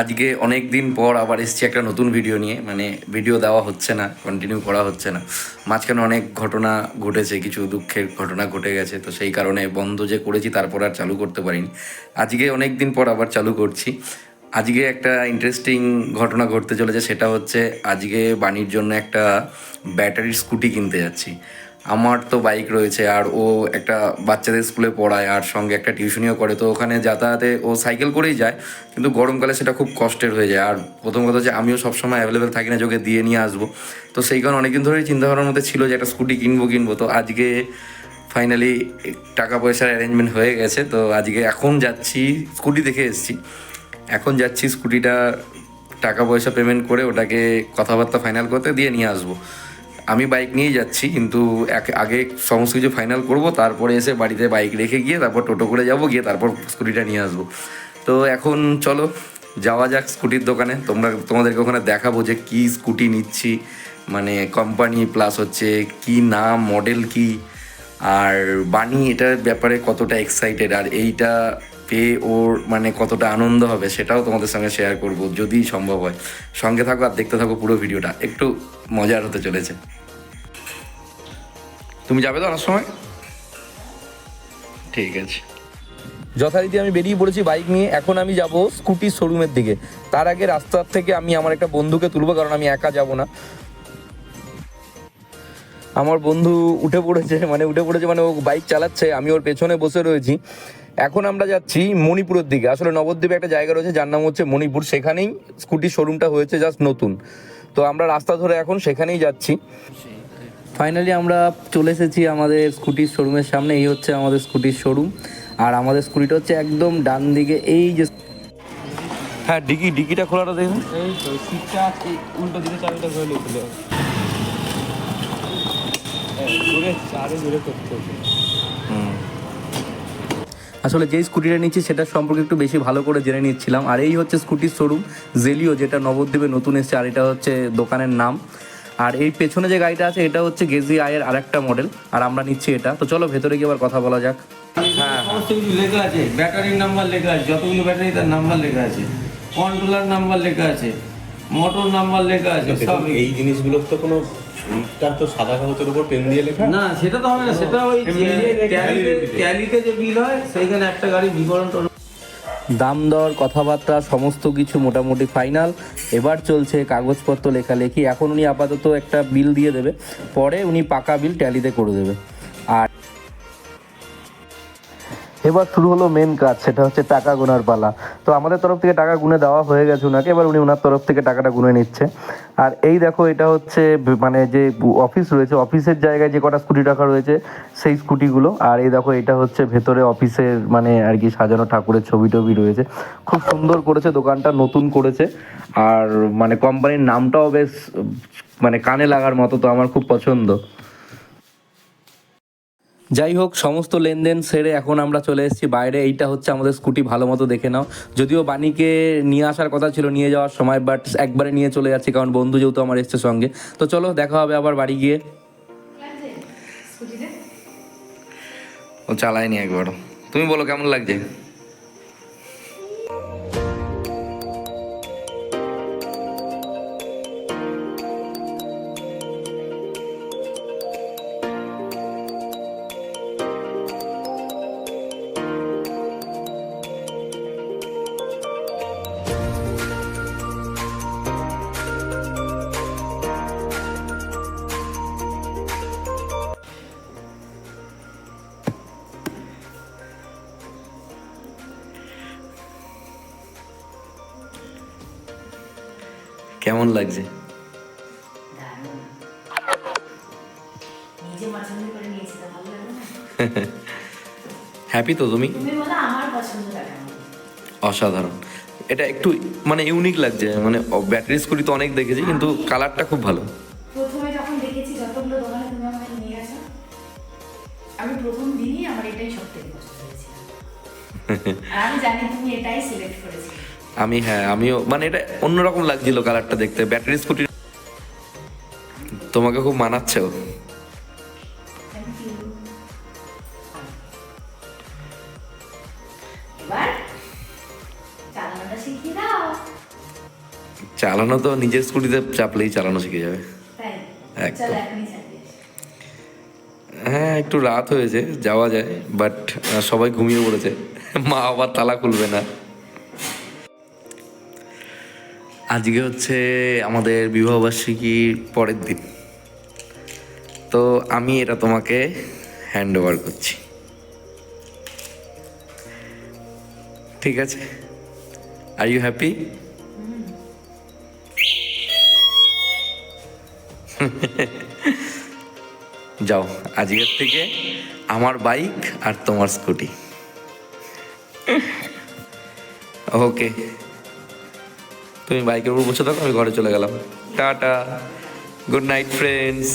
আজকে অনেক দিন পর আবার এসেছি একটা নতুন ভিডিও নিয়ে। মানে ভিডিও দেওয়া হচ্ছে না কন্টিনিউ করা হচ্ছে না। মাঝখানে অনেক ঘটনা ঘটেছে, কিছু দুঃখের ঘটনা ঘটে গেছে। তো সেই কারণে বন্ধ যে করেছি, তারপর আর চালু করতে পারিনি। আজকে অনেক দিন পর আবার চালু করছি। আজকে একটা ইন্টারেস্টিং ঘটনা ঘটতে চলেছে, সেটা হচ্ছে আজকে বাণীর জন্য একটা ব্যাটারির স্কুটি কিনতে যাচ্ছি। আমার তো বাইক রয়েছে আর ও একটা বাচ্চাদের স্কুলে পড়ায় আর সঙ্গে একটা টিউশনিও করে। তো ওখানে যাতায়াতে ও সাইকেল করেই যায়, কিন্তু গরমকালে সেটা খুব কষ্টের হয়ে যায়। আর প্রথম কথা যে আমিও সবসময় অ্যাভেলেবেল থাকি না, যে ওকে দিয়ে নিয়ে আসব। তো সেই কারণে অনেকদিন ধরেই চিন্তাভাবনার মধ্যে ছিল যে একটা স্কুটি কিনবো কিনবো। তো আজকে ফাইনালি টাকা পয়সার অ্যারেঞ্জমেন্ট হয়ে গেছে। তো আজকে এখন যাচ্ছি স্কুটি দেখে এসেছি। এখন যাচ্ছি স্কুটিটা টাকা পয়সা পেমেন্ট করে ওটাকে কথাবার্তা ফাইনাল করতে দিয়ে নিয়ে আসব। আমি বাইক নিয়েই যাচ্ছি, কিন্তু এক- আগে সমস্ত কিছু ফাইনাল করব, তারপরে এসে বাড়িতে বাইক রেখে গিয়ে তারপর টোটো করে যাব, গিয়ে তারপর স্কুটিটা নিয়ে আসব। তো এখন চলো, যাওয়া যাক স্কুটির দোকানে। তোমরা, তোমাদেরকে ওখানে দেখাবো যে কী স্কুটি নিচ্ছি মানে কোম্পানি প্লাস হচ্ছে কি নাম মডেল কি, আর বানি এটার ব্যাপারে কতটা এক্সাইটেড আর এইটা পেয়ে ওর মানে কতটা আনন্দ হবে, সেটাও তোমাদের সঙ্গে শেয়ার করব, যদি সম্ভব হয়। সঙ্গে থাকো আর দেখতে থাকো পুরো ভিডিওটা একটু মজার হতে চলেছে। তুমি যাবে তো অনেক সময়? ঠিক আছে। যথারীতি আমি বেরিয়ে পড়েছি বাইক নিয়ে। এখন আমি যাব স্কুটির শোরুমের দিকে। তার আগে রাস্তার থেকে আমি আমার একটা বন্ধুকে তুলবো, কারণ আমি একা যাব না। আমার বন্ধু উঠে পড়েছে মানে উঠে পড়েছে মানে ও বাইক চালাচ্ছে, আমি ওর পেছনে বসে রয়েছি। এখন আমরা যাচ্ছি মণিপুরের দিকে। আসলে নবদ্বীপে একটা জায়গা রয়েছে, যার নাম হচ্ছে মণিপুর। সেখানেই স্কুটির শোরুমটা হয়েছে জাস্ট নতুন। তো আমরা রাস্তা ধরে এখন সেখানেই যাচ্ছি। ফাইনালি আমরা চলে এসেছি আমাদের স্কুটির শোরুমের সামনে। এই হচ্ছে আমাদের স্কুটির শোরুম আর আমাদের স্কুটিটা হচ্ছে একদম ডান দিকে। এই যে হ্যাঁ ডিকি ডিকিটা খোলাটা দেখুন। এই তো সিটটা উল্টো দিকে চাবিটা ধরে লিখছিল জোরে আরও জোরে করতে হবে আসলে যেই স্কুটিটা নিচ্ছি সেটা সম্পর্কে একটু বেশি ভালো করে জেনে নিচ্ছিলাম। আর এই হচ্ছে স্কুটির শোরুম জেলিও যেটা নবদ্বীপে নতুন এসেছে আর এটা হচ্ছে দোকানের নাম। আর এই পেছনে যে গাড়িটা আছে এটা হচ্ছে গেজি আয়ের আরেকটা মডেল আর আমরা নিচ্ছি এটা। তো চলো ভেতরে গিয়ে আবার কথা বলা যাক। হ্যাঁ সমস্ত কিছু লেখা আছে ব্যাটারির নাম্বার লেখা আছে যতগুলো ব্যাটারি তার নাম্বার লেখা আছে। কন্ট্রোলার নাম্বার লেখা আছে মোটর নাম্বার লেখা আছে সব। এই জিনিসগুলোর তো কোনো এইটা তো সাদা কাগজের উপর পেন দিয়ে লেখা? না সেটা তো হবে না সেটা ওই ট্যালিতে যে বিল হয় সেইখানে একটা গাড়ি বিবরণ দাম দর, কথাবার্তা, সমস্ত কিছু মোটামুটি ফাইনাল এবার চলছে কাগজপত্র লেখালেখি। এখন উনি আপাতত একটা বিল দিয়ে দেবে। পরে উনি পাকা বিল ট্যালিতে করে দেবে। আর এবার শুরু হলো মেন কাজ, সেটা হচ্ছে টাকা গোনার পালা। তো আমাদের তরফ থেকে টাকা গুনে দেওয়া হয়ে গেছে ওনাকে এবার উনি ওনার তরফ থেকে টাকাটা গুনে নিচ্ছে। আর এই দেখো, এটা হচ্ছে মানে যে অফিস রয়েছে অফিসের জায়গায় যে কটা স্কুটি রাখা রয়েছে, সেই স্কুটিগুলো। আর এই দেখো, এটা হচ্ছে ভেতরে অফিসের মানে আর কি সাজানো ঠাকুরের ছবি টবি রয়েছে। খুব সুন্দর করেছে, দোকানটা নতুন করেছে। আর মানে কোম্পানির নামটাও বেশ মানে কানে লাগার মতো, তো আমার খুব পছন্দ। যাই হোক সমস্ত লেনদেন সেরে এখন আমরা চলে এসেছি। বাইরে এইটা হচ্ছে আমাদের স্কুটি ভালো মতো দেখে নাও। যদিও বাণীকে নিয়ে আসার কথা ছিল নিয়ে যাওয়ার সময় বাট একবারে নিয়ে চলে যাচ্ছি কারণ বন্ধু যেহেতু আমার এসছে সঙ্গে। তো চলো দেখা হবে আবার বাড়ি গিয়ে। ও চালায়নি একবারও। তুমি বলো কেমন লাগছে? কেমন লাগছে? হ্যাপি তো তুমি? অসাধারণ। এটা একটু মানে ইউনিক লাগছে মানে ব্যাটারি স্কুটি তো অনেক দেখেছি কিন্তু কালারটা খুব ভালো। প্রথমে যখন দেখেছি যতগুলো দোকানে তুমি আমাকে নিয়ে গেছো আমি প্রথম দিনই আমার এটাই পছন্দ হয়েছিল। আমি জানি তুমি এটাই সিলেক্ট করেছিলে। আমি হ্যাঁ আমিও মানে এটা অন্যরকম লাগছিল কালারটা দেখতে। ব্যাটারি স্কুটি তোমাকে খুব মানাচ্ছে চালানো তো নিজের স্কুটিতে চাপলেই চালানো শিখে যাবে। একদম। হ্যাঁ একটু রাত হয়েছে যাওয়া যায় বাট সবাই ঘুমিয়ে পড়েছে। মা আবার তালা খুলবে না। আজকে হচ্ছে আমাদের বিবাহবার্ষিকীর পরের দিন। তো আমি এটা তোমাকে হ্যান্ড ওভার করছি। ঠিক আছে? আর ইউ হ্যাপি যাও, আজকের থেকে আমার বাইক আর তোমার স্কুটি ওকে তুমি বাইকের উপর বসে থাকো আমি ঘরে চলে গেলাম টাটা গুড নাইট ফ্রেন্ডস।